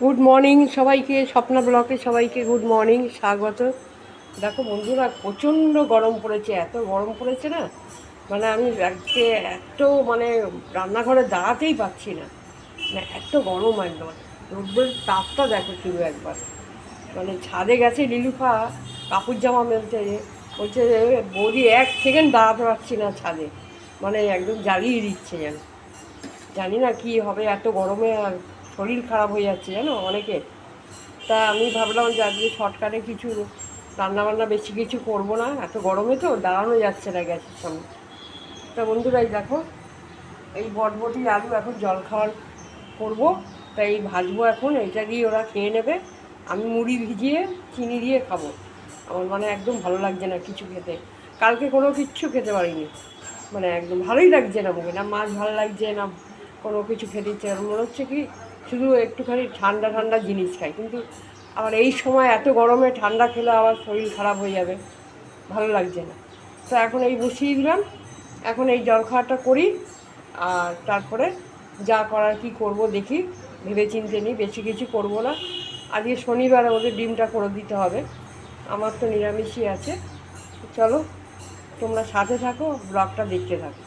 Good morning সবাইকে, স্বপ্না ব্লকে সবাইকে গুড মর্নিং স্বাগত। দেখো বন্ধুরা, প্রচণ্ড গরম পড়েছে, এত গরম পড়েছে না? মানে আমি আজকে এত মানে রান্নাঘরে দাঁড়াতেই পাচ্ছি না। মানে এত গরম একদম। রোদ্রের তাপটা দেখো শুরু একবার। মানে ছাদে গেছে লিলুফা, কাপড় জামা মেলতে। বলছে বৌদি, এক সেকেন্ড দাঁড়াতে পারছি না ছাদে। মানে একদম জ্বালিয়ে দিচ্ছে যেন। জানি না কি হবে, এত গরমে আর শরীর খারাপ হয়ে যাচ্ছে জানো অনেকে। তা আমি ভাবলাম যে আজকে শর্টকাটে কিছু রান্নাবান্না বেশি কিছু করব না, এত গরমে তো দাঁড়ানো যাচ্ছে না গ্যাসের সামনে। তা বন্ধুরা, এই দেখো, এই বটবটি আলু এখন জল খাওয়ার করব। তাই ভাজবো এখন, এইটা দিয়ে ওরা খেয়ে নেবে। আমি মুড়ি ভিজিয়ে, চিনি দিয়ে খাব। আমার মানে একদম ভালো লাগছে না কিছু খেতে। কালকে কোনো কিচ্ছু খেতে পারিনি। মানে একদম ভালোই লাগছে না মুখে, না মাছ ভালো লাগছে, না কোনো কিছু খেতে ইচ্ছে মনে হচ্ছে কি শুধু একটুখানি ঠান্ডা ঠান্ডা জিনিস খাই, কিন্তু আবার এই সময় এত গরমে ঠান্ডা খেলে আবার শরীর খারাপ হয়ে যাবে, ভালো লাগছে না। তো এখন এই বসিয়ে দিলাম, এখন এই জল খাওয়াটা করি, আর তারপরে যা করার কি করব দেখি ভেবে চিনতে নিই, বেশি কিছু করব না। আজকে শনিবারে ওদের ডিমটা করে দিতে হবে, আমার তো নিরামিষই আছে। চলো, তোমরা সাথে থাকো, ব্লগটা দেখতে থাকো।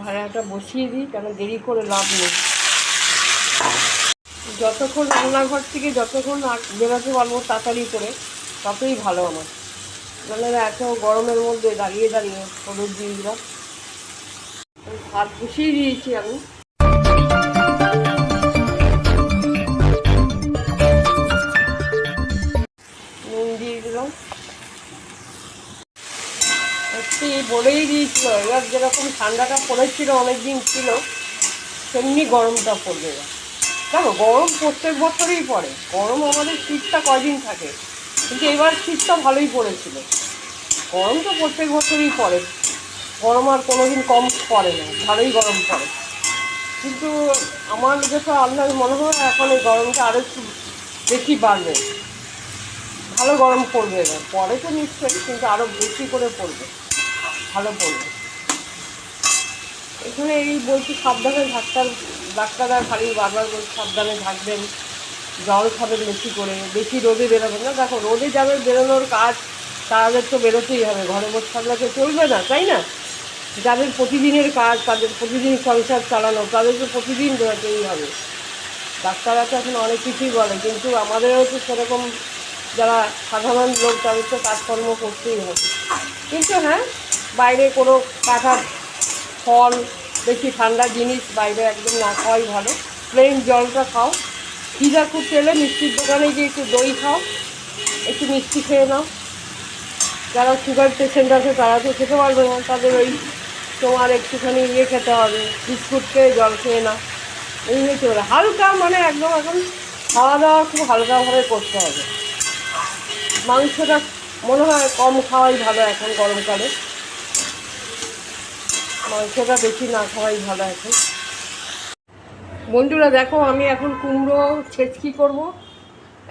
ভাড়াটা বসিয়ে দিই, কেন দেরি করে লাভ নেই। যতক্ষণ রান্নাঘর থেকে যতক্ষণ বেরোতে পারব তাড়াতাড়ি করে, ততই ভালো আমার। মানে এত গরমের মধ্যে দাঁড়িয়ে দাঁড়িয়ে হলুদ ওই ভাত বসিয়ে দিয়েছি আমি। নুন দিয়ে দিলাম। সত্যি বলেই দিয়েছিল, এবার যেরকম ঠান্ডাটা পড়েছিল অনেক দিন ছিল, তেমনি গরমটা পড়বে। এবার দেখো, গরম প্রত্যেক বছরই পড়ে। গরম আমাদের শীতটা কদিন থাকে? কিন্তু এবার শীতটা ভালোই পড়েছিল। গরম তো প্রত্যেক বছরই পড়ে। গরম আর কোনো দিন কম পড়ে না, ভালোই গরম পড়ে। কিন্তু আমার যেটা আপনার মনে হয়, এখন এই গরমটা আরও একটু বেশি বাড়বে। ভালো গরম পড়বে এবার। পরে তো নিশ্চয়ই, কিন্তু আরও বেশি করে পড়বে। ভালো পড়বে। এখানে এই বলছি, সাবধানে ডাক্তার ডাক্তাররা খালি বারবার বলছে সাবধানে থাকবেন, জল খাবেন বেশি করে, বেশি রোদে বেরোবেন না। দেখো, রোদে যাবে বেরোনোর কাজ তাদের তো বেরোতেই হবে, ঘরে বসে থাকলে তো চলবে না, তাই না? যাদের প্রতিদিনের কাজ, তাদের প্রতিদিন সংসার চালানো তাদেরকে প্রতিদিন বেরোতেই হবে। ডাক্তাররা তো এখন অনেক কিছুই বলে, কিন্তু আমাদেরও তো সেরকম যারা সাধারণ লোক, তাদের তো কাজকর্ম করতেই হবে। কিন্তু হ্যাঁ বাইরে কোনো কাঁথা ফল বেশি ঠান্ডা জিনিস বাইরে একদম না খাওয়াই ভালো। প্লেন জলটা খাও। পিজা খুব পেলে মিষ্টির দোকানে গিয়ে একটু দই খাও। একটু মিষ্টি খেয়ে নাও। যারা সুগার পেশেন্ট আছে তারা তো খেতে পারবে না। তাদের ওই তোমার একটুখানি ইয়ে খেতে হবে। বিস্কুট খেয়ে জল খেয়ে নাও। এই হচ্ছে ওরা। হালকা মানে একদম এখন খাওয়া দাওয়া খুব হালকাভাবে করতে হবে। মাংসটা মনে হয় কম খাওয়াই ভালো এখন গরমকালে। মাংসটা বেশি না খাওয়াই ভালো এখন। বন্ধুরা, দেখো, আমি এখন কুমড়ো ছেচকি করব।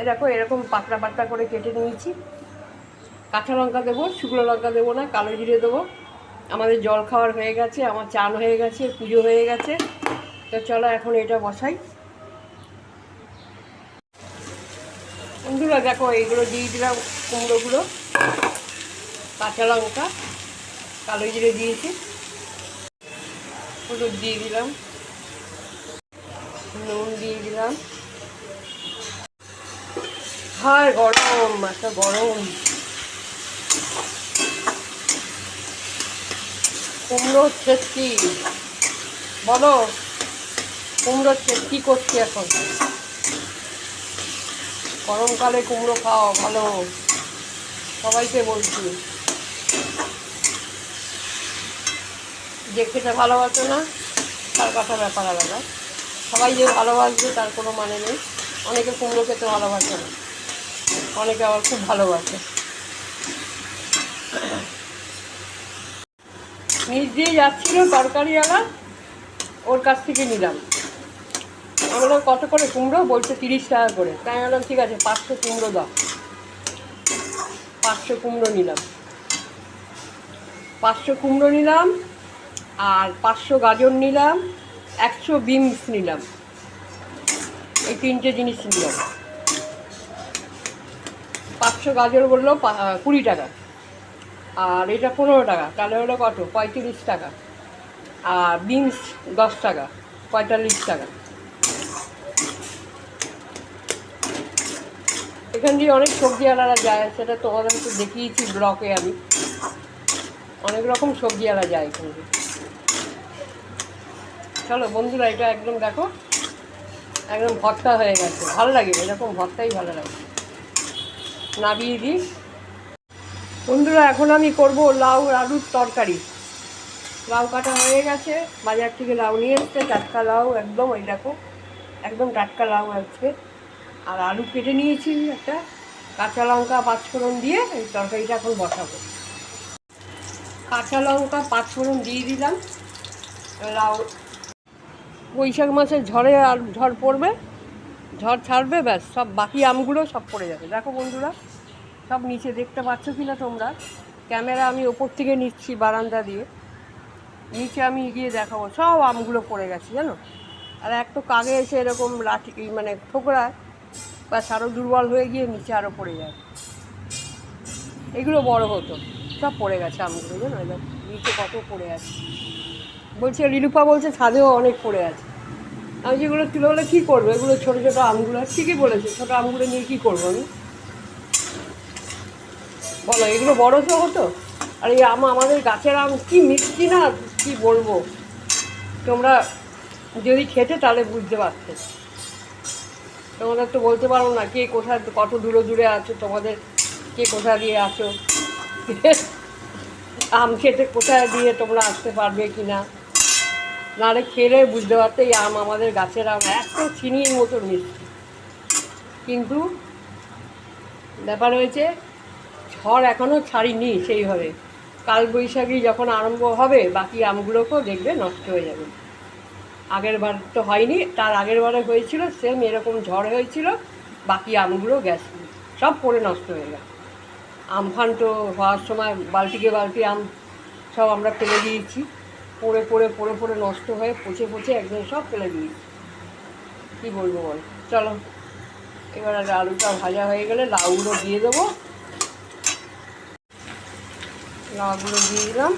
দেখো, এরকম পাতলা পাতলা করে কেটে নিয়েছি। কাঁচা লঙ্কা দেবো, শুকনো লঙ্কা দেবো না, কালো জিরে দেবো। আমাদের জল খাওয়ার হয়ে গেছে, আমার চান হয়ে গেছে, পুজো হয়ে গেছে। তো চলো, এখন এটা বসাই। বন্ধুরা, দেখো, এইগুলো দিয়ে দিলাম কুমড়োগুলো। কাঁচা লঙ্কা, কালো জিরে দিয়েছি। হলুদ দিয়ে দিলাম। নুন দিয়ে দিলাম। হায়, গরম একটা গরম। কুমড়ো ছেচকি বলো কুমড়ো ছেচকি করছি এখন। গরমকালে কুমড়ো খাও ভালো। সবাইকে বলছি। যে খেতে ভালোবাসে না, তার কথা ব্যাপার আলাদা। সবাই যে ভালোবাসবে, তার কোনো মানে নেই। অনেকে কুমড়ো খেতে ভালোবাসে না। অনেকে আবার খুব ভালোবাসে। নিচ দিয়ে যাচ্ছিল তরকারিওয়ালা, ওর কাছ থেকে নিলাম। আমি বললাম, কত করে কুমড়ো? বলছে, তিরিশ টাকা করে। তাই বললাম, ঠিক আছে, পাঁচশো কুমড়ো দাও। পাঁচশো কুমড়ো নিলাম। পাঁচশো কুমড়ো নিলাম আর পাঁচশো গাজর নিলাম, একশো বিনস নিলাম। এই তিনটে জিনিস নিলাম। পাঁচশো গাজর বলল কুড়ি টাকা। আর এটা পনেরো টাকা, তাহলে হলো কত? পঁয়ত্রিশ টাকা। আর বিনস দশ টাকা, পঁয়তাল্লিশ টাকা। এখান দিয়ে অনেক সবজিওয়ালারা যায়, সেটা তোমাদের একটু দেখিয়েছি ব্লকে আমি। অনেক রকম সবজিওয়ালা যায় এখান দিয়ে। চলো বন্ধুরা, এটা একদম দেখো, একদম ভর্তা হয়ে গেছে। ভালো লাগে, এরকম ভর্তাই ভালো লাগে। নাবিয়ে দিই। বন্ধুরা, এখন আমি করব লাউ আলুর তরকারি। লাউ কাটা হয়ে গেছে, বাজার থেকে লাউ নিয়ে এসছে, টাটকা লাউ একদম, ওই দেখো, একদম টাটকা লাউ আসছে আর আলু কেটে নিয়েছি একটা, কাঁচা লঙ্কা, পাঁচফোড়ন দিয়ে এই তরকারিটা এখন বসাবো। কাঁচা লঙ্কা, পাঁচফোড়ন দিয়ে দিলাম। লাউ বৈশাখ মাসে ঝড়ে আর ঝড় পড়বে, ঝড় ছাড়বে, ব্যাস, সব বাকি আমগুলো সব পড়ে যাবে। দেখো বন্ধুরা, সব নিচে দেখতে পাচ্ছ কি না তোমরা? ক্যামেরা আমি ওপর থেকে নিচ্ছি বারান্দা দিয়ে। নিচে আমি গিয়ে দেখাবো, সব আমগুলো পড়ে গেছে, জানো? আর এক তো কাগে এসে এরকম লাঠি মানে ঠোকরায়, ব্যাস আরও দুর্বল হয়ে গিয়ে নিচে আরও পড়ে যায়। এগুলো বড় হতো, সব পড়ে গেছে আমগুলো, জানো? নিচে কত পড়ে আছে। বলছে রিলুপা বলছে, ছাদেও অনেক পড়ে আছে। আমি যেগুলো তুলে হলে কী করব? এগুলো ছোটো ছোটো আমগুলো। ঠিকই বলেছে, ছোটো আমগুলো নিয়ে কী করব আমি? বলো, এগুলো বড় তো হতো? আর, এই আম, আমাদের গাছের আম, কি মিষ্টি না, কি বলব? তোমরা যদি খেতে, তাহলে বুঝতে পারতে। তোমাদের তো বলতে পারো না, কে কোথায় কত দূরে দূরে আছো, তোমাদের কে কোথা দিয়ে আছো? আম খেতে কোথায় দিয়ে তোমরা আসতে পারবে কি না নাহলে খেলে বুঝতে পারতে এই আম আমাদের গাছের আম, এত চিনির মতো মিষ্টি। কিন্তু ব্যাপার হয়েছে, ঝড় এখনও ছাড়িনি সেইভাবে। কাল বৈশাখী যখন আরম্ভ হবে, বাকি আমগুলোকেও দেখবে, নষ্ট হয়ে যাবে। আগের বার তো হয়নি, তার আগের বারে হয়েছিল সেম এরকম ঝড় হয়েছিল, বাকি আমগুলো গেছে সব পড়ে নষ্ট হয়ে গেছে আমফান তো হওয়ার সময় বালতিকে বালতি আম সব আমরা ফেলে দিয়েছি। পড়ে পড়ে পড়ে পড়ে নষ্ট হয়ে পচে পচে একদম সব ফেলে দিয়েছি কী বলব বল? চলো, এবার আর আলুটা ভাজা হয়ে গেলে লাউগুলো দিয়ে দেবো। লাউগুলো দিয়ে দিলাম।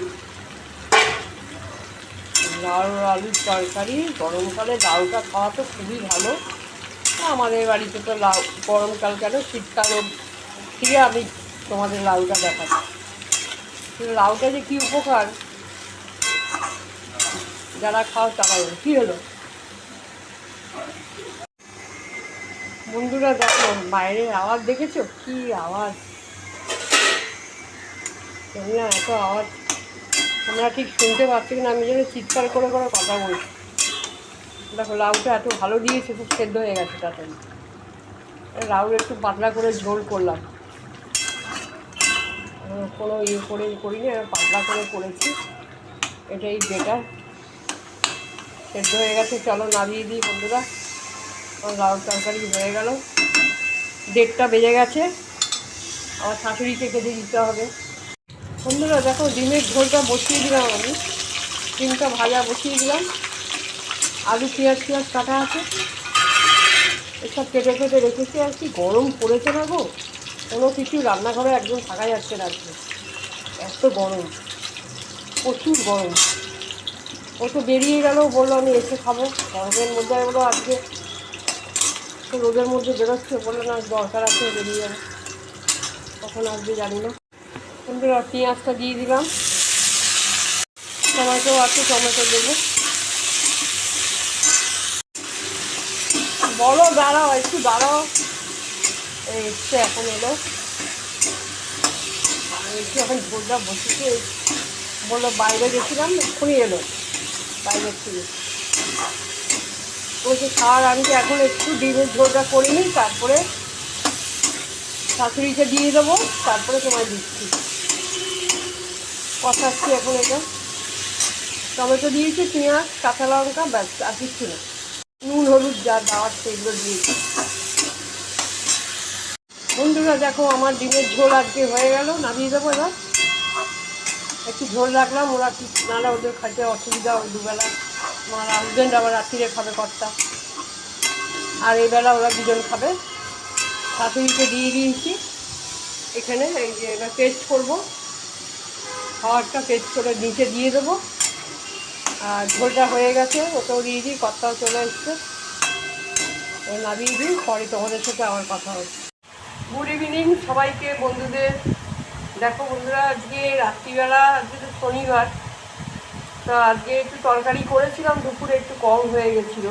লাউ, আলুর তরকারি গরমকালে লাউটা খাওয়া তো খুবই ভালো। আমাদের বাড়িতে তো লাউ গরমকাল কেন? শীতকালও থেকে আমি তোমাদের লাউটা দেখাচ্ছি। লাউটা যে কী উপকার? যারা খাও তারা কী হলো? বন্ধুরা দেখো, বাইরের আওয়াজ দেখেছ? কি আওয়াজ? না এত আওয়াজ? তোমরা ঠিক শুনতে পাচ্ছ না আমি যেন চিৎকার করে করে কথা বলছি। দেখো, লাউটা এত ভালো দিয়েছে, খুব সেদ্ধ হয়ে গেছে তাড়াতাড়ি লাউ একটু পাতলা করে ঝোল করলাম। কোনো ইয়ে করে করিনি পাতলা করে করেছি। এটাই বেটার সেদ্ধ হয়ে গেছে, চলো নামিয়ে দিই বন্ধুরা। আমার লাউ তরকারি হয়ে গেল। দেড়টা বেজে গেছে। আমার শাশুড়িকে খেতে দিতে হবে। বন্ধুরা, দেখো ডিমের ঝোলটা বসিয়ে দিলাম আমি। ডিমটা ভাজা বসিয়ে দিলাম। আলু, পেঁয়াজ পেঁয়াজ কাটা আছে। এসব কেটে কেটে রেখেছি। আর কি গরম পড়েছে না গো? কোনো কিছু রান্নাঘরে একদম থাকা যাচ্ছে না আজকে। এত গরম। প্রচুর গরম। ও তো বেরিয়ে গেল বলল, আমি এসে খাব। গরমের মধ্যে বলল আজকে। তো রোদের মধ্যে বেরোচ্ছে, বলল, না দরকার আছে বেরিয়ে যাবে। কখন আসবে জানি না। বন্ধুরা পেঁয়াজটা দিয়ে দিলাম। টমেটো আছে, টমেটো দেবো। বলো, দাঁড়াও, একটু দাঁড়াও। এসছে এখন এলো। একটু এখন ঝোলটা বসেছে বলল, বাইরে গেছিলাম, এক্ষুনি এলো। বাইরের থেকে বলছে খাওয়ার আমি তো এখন একটু ডিমের ঝোলটা করে নিই, তারপরে শাশুড়িকে দিয়ে দেবো, তারপরে তোমায় দিচ্ছি। কষাচ্ছি এখন এটা। টমেটো দিয়েছি, পেঁয়াজ, কাঁচা লঙ্কা, ব্যাস, আর কিচ্ছু না। নুন, হলুদ, যা দেওয়ার সেগুলো দিয়েছি। বন্ধুরা, দেখো, আমার ডিমের ঝোল আজকে হয়ে গেল, নামিয়ে দেবো এবার। একটু ঝোল রাখলাম, ওরা কি নাহলে ওদের খাইতে অসুবিধা হয় দুবেলা। আমার হাজব্যান্ড আবার রাত্রিরে খাবে কর্তা। আর এই বেলা ওরা দুজন খাবে। শাশুড়িকে দিয়ে দিয়েছি। এখানে এই যে এবার টেস্ট করব। খাবারটা টেস্ট করে নিচে দিয়ে দেবো। আর ঝোলটা হয়ে গেছে ওটাও দিয়ে দিই, কর্তাও চলে এসছে। ও নামিয়ে দিই, পরে তোমাদের সাথে আমার কথা হচ্ছে গুড ইভিনিং সবাইকে, বন্ধুদের। দেখো বন্ধুরা, আজকে রাত্রিবেলা, আজকে তো শনিবার। তা আজকে একটু তরকারি করেছিলাম, দুপুরে একটু কম হয়ে গেছিল।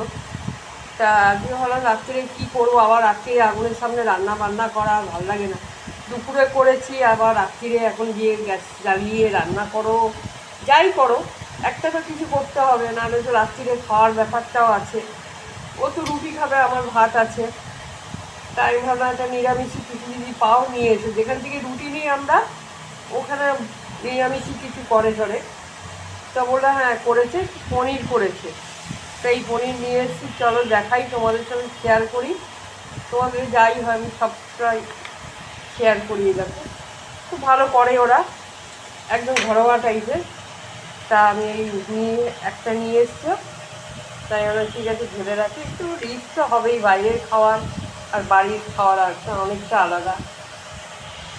তা আজকে ভাবলাম রাত্রে কী করব? আবার রাত্রে আগুনের সামনে রান্না বান্না করা ভালো লাগে না। দুপুরে করেছি, আবার রাত্রিরে এখন গিয়ে গ্যাস জ্বালিয়ে রান্না করো। যাই করো, একটা তো কিছু করতে হবে, নাহলে তো রাত্রিরে খাওয়ার ব্যাপারটাও আছে। ও তো রুটি খাবে, আমার ভাত আছে। তাই ভাবলাম একটা নিরামিষ কিছু যদি পাও নিয়ে এসে। যেখান থেকে রুটি নিয়ে আমরা ওখানে নিরামিষই কিছু করে চলে তা বলল হ্যাঁ করেছে, পনির করেছে। তো এই পনির নিয়ে এসেছি, চলো দেখাই, তোমাদের সঙ্গে শেয়ার করি। তোমাদের যাই হয়, আমি সবটাই শেয়ার করিয়ে দেখো খুব ভালো করে ওরা, একদম ঘরোয়া টাইপের তা আমি এই নিয়ে, একটা নিয়ে এসছো। তাই আমরা ঠিক আছে ধরে রাখি। একটু রিস্ক তো হবেই, বাইরের খাওয়ার আর বাড়ির খাওয়ার একটা অনেকটা আলাদা।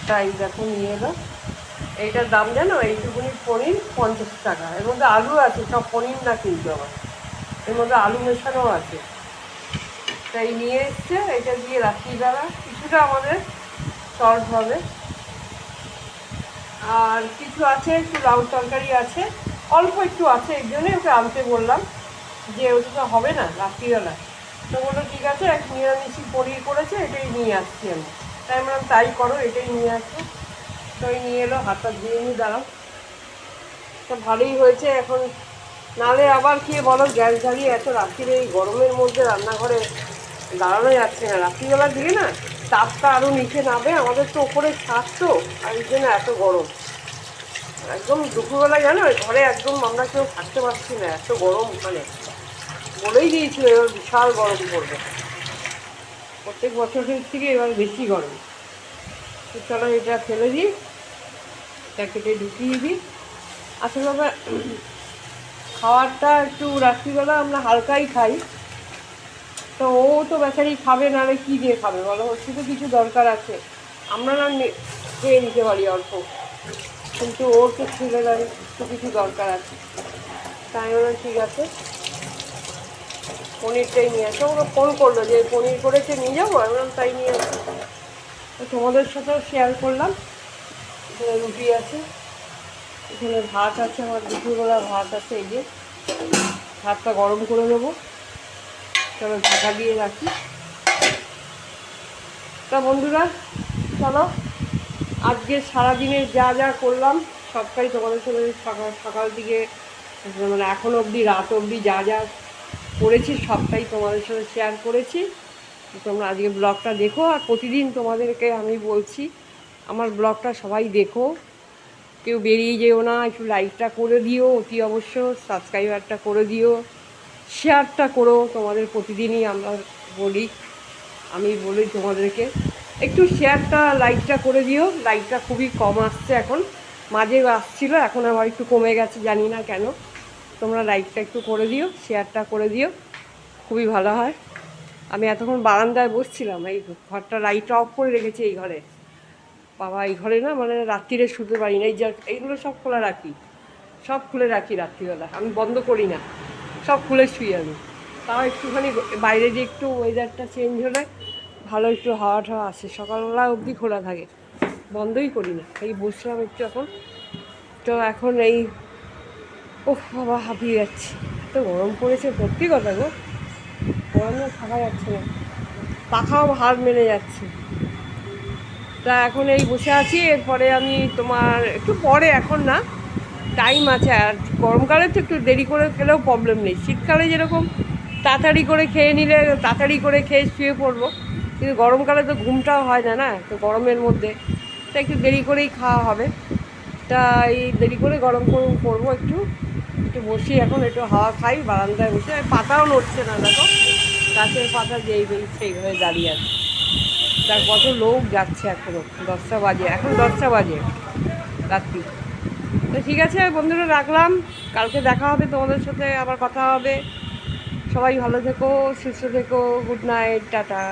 তাই দেখো, নিয়ে এলো। এইটার দাম জানো? এইটুকুনি পনির পঞ্চাশ টাকা। এর মধ্যে আলু আছে, সব পনির না কিন্তু আবার এর মধ্যে আলু মেশানো আছে। তাই নিয়ে এসছে, এটা দিয়ে রাত্রিবেলা কিছুটা আমাদের সল্ভ হবে। আর কিছু আছে, একটু লাউ তরকারি আছে। অল্প একটু আছে, এই জন্যই ওকে আনতে বললাম যে ওটা তো হবে না, রাত্রিবেলা। তো বলল, ঠিক আছে, এক নিরামিষি পনির করেছে, এটাই নিয়ে আসছি আমি। তাই আমরা তাই করো, এটাই নিয়ে আসো ওই নিয়ে এলো, হাতটা দিয়ে নিয়ে দাঁড়াও। তো ভালোই হয়েছে এখন। নালে আবার খেয়ে বলো, গ্যাস জ্বালিয়ে এত রাত্রিরে এই গরমের মধ্যে রান্নাঘরে দাঁড়ানো যাচ্ছে না। রাত্রিবেলার দিকে না, তাপটা আরও নিচে নামে, আমাদের তো ওপরে ছাদ তো, আর এই জন্য এত গরম। একদম দুপুরবেলা জানো ঘরে একদম আমরা কেউ থাকতে পারছি না, এত গরম মানে। বলেই দিয়েছিল, এবার বিশাল গরম পড়বে। প্রত্যেক বছরের থেকে এবার বেশি গরম। চলো এটা ফেলে দিই। প্যাকেটে ঢুকিয়ে দিই আসলে আবার খাওয়ারটা একটু রাত্রিবেলা আমরা হালকাই খাই। তো ও তো বেচারি খাবে না কী দিয়ে খাবে বলো? হচ্ছে তো কিছু দরকার আছে। আমরা না খেয়ে নিতে পারি অল্প। কিন্তু ওর তো ছেলেদের তো কিছু দরকার আছে। তাই ওরা ঠিক আছে। পনিরটাই নিয়ে আসো। ওরা ফোন করল যে পনির করেছে, নিয়ে যাব? আমি তাই নিয়ে আসব তোমাদের সাথেও শেয়ার করলাম। এখানে রুটি আছে, এখানে ভাত আছে, আমার দুপুরবেলা ভাত আছে, এই যে ভাতটা গরম করে দেবো চলো ঢাকা দিয়ে রাখি। তা বন্ধুরা, চলো, আজকে সারাদিনের যা যা করলাম, সবটাই তোমাদের সঙ্গে সকাল সকাল থেকে মানে এখন অবধি, রাত অবধি যা যা করেছি, সবটাই তোমাদের সঙ্গে শেয়ার করেছি। তোমরা আজকে ব্লগটা দেখো, আর প্রতিদিন তোমাদেরকে আমি বলছি আমার ব্লগটা সবাই দেখো। কেউ বেরিয়ে যেও না, একটু লাইকটা করে দিও অতি অবশ্য সাবস্ক্রাইবারটা করে দিও শেয়ারটা করো তোমাদের প্রতিদিনই আমরা বলি, আমি বলি তোমাদেরকে। একটু শেয়ারটা লাইকটা করে দিও লাইকটা খুবই কম আসছে এখন। মাঝে আসছিল, এখন আবার একটু কমে গেছে, জানি না কেন। তোমরা লাইকটা একটু করে দিও শেয়ারটা করে দিও, খুবই ভালো হয়। আমি এতক্ষণ বারান্দায় বসছিলাম, এই ঘরটা লাইটটা অফ করে রেখেছি এই ঘরে। বাবা এই ঘরে না মানে রাত্রিরে শুতে পারি না, এই যা এইগুলো সব খোলা রাখি। সব খুলে রাখি রাত্রিবেলা, আমি বন্ধ করি না। সব খুলে শুই আমি। তাও একটুখানি বাইরে যে একটু ওয়েদারটা চেঞ্জ হলে ভালো একটু হাওয়া টাওয়া আসে, সকালবেলা অবধি খোলা থাকে। বন্ধই করি না, এই বসলাম একটু এখন। তো এখন এই ওহ বাবা হাঁপিয়ে যাচ্ছে। এত গরম পড়েছে, সত্যি কথা গো। গরমে থাকা যাচ্ছে না। পাখাও হার মেরে যাচ্ছে। তা এখন এই বসে আছি, এরপরে আমি তোমার একটু পরে, এখন না টাইম আছে, আর গরমকালে তো একটু দেরি করে খেলেও প্রবলেম নেই। শীতকালে যেরকম তাড়াতাড়ি করে খেয়ে নিলে, তাড়াতাড়ি করে খেয়ে শুয়ে পড়ব, কিন্তু গরমকালে তো ঘুমটাও হয় না না, তো গরমের মধ্যে। তা একটু দেরি করেই খাওয়া হবে। তা এই দেরি করে গরম গরম করব একটু একটু বসি এখন, একটু হাওয়া খাই, বারান্দায় বসে। পাতাও নড়ছে না, দেখো। গাছের পাতা যেই বেই সেইভাবে দাঁড়িয়ে আছে। তার কত লোক যাচ্ছে এখনও, দশটা বাজে, এখন দশটা বাজে, রাত্রি। তো ঠিক আছে, বন্ধুরা, রাখলাম। কালকে দেখা হবে, তোমাদের সাথে আবার কথা হবে। সবাই ভালো থেকো, সুস্থ থেকো গুড নাইট টাটা।